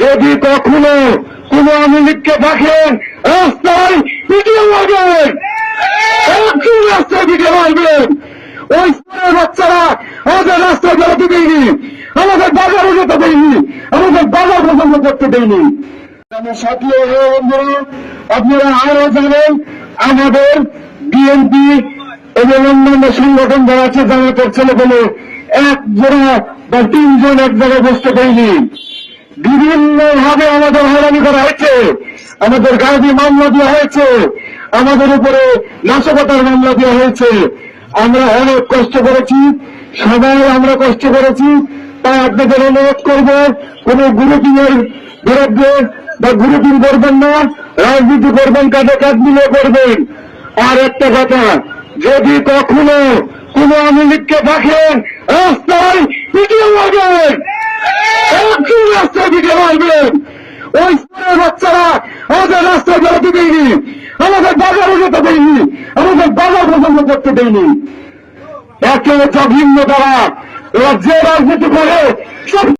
যদি কখনো কোন আওয়ামী লীগকে দেখেন, রাস্তায় পিটিয়ে মারবেন। একটু রাস্তায় পিটিয়ে মারবেন। ওই স্কুলের বাচ্চারা আমাদের রাস্তায় বেরোতে দেয়নি, আমাদের বাজারে যেতে দেয়নি, আমাদের বাজার পছন্দ করতে দেয়নি। আপনারা আরও জানেন, আমাদের বিএনপি এবং অন্যান্য সংগঠন যারা আছে, জামাতের ছেলে বলে এক জোড়া বা তিনজন এক জায়গায় বসতে দেয়নি। বিভিন্ন ভাবে আমাদের হয়রানি করা হয়েছে। আমাদের গাড়ি মামলা দেওয়া হয়েছে। আমাদের উপরে নাশকতার মামলা দেওয়া হয়েছে। আমরা অনেক কষ্ট করেছি, সবাই আমরা কষ্ট করেছি, তাই আপনাদের অনুরোধ করব, কোন গ্রুপিং এর বিরুদ্ধে বা গ্রুপিং করবেন না, রাজনীতি করবেন, কাঁধে কাঁধ মিলে করবেন। আর একটা কথা, যদি কখনো কোন আওয়ামী লীগকে দেখেন, রাস্তায় পিটিয়ে মারবেন। একটু রাস্তায় দিকে মারবেন ওই স্কুলের বাচ্চারা আমাদের রাস্তায় বেরোতে দেয়নি আমাদের বাজারে যেতে দেয়নি, আমাদের বাজার পছন্দ করতে দেয়নি। একে ভিন্ন দ্বারা ওরা যে রাজনীতি করে সব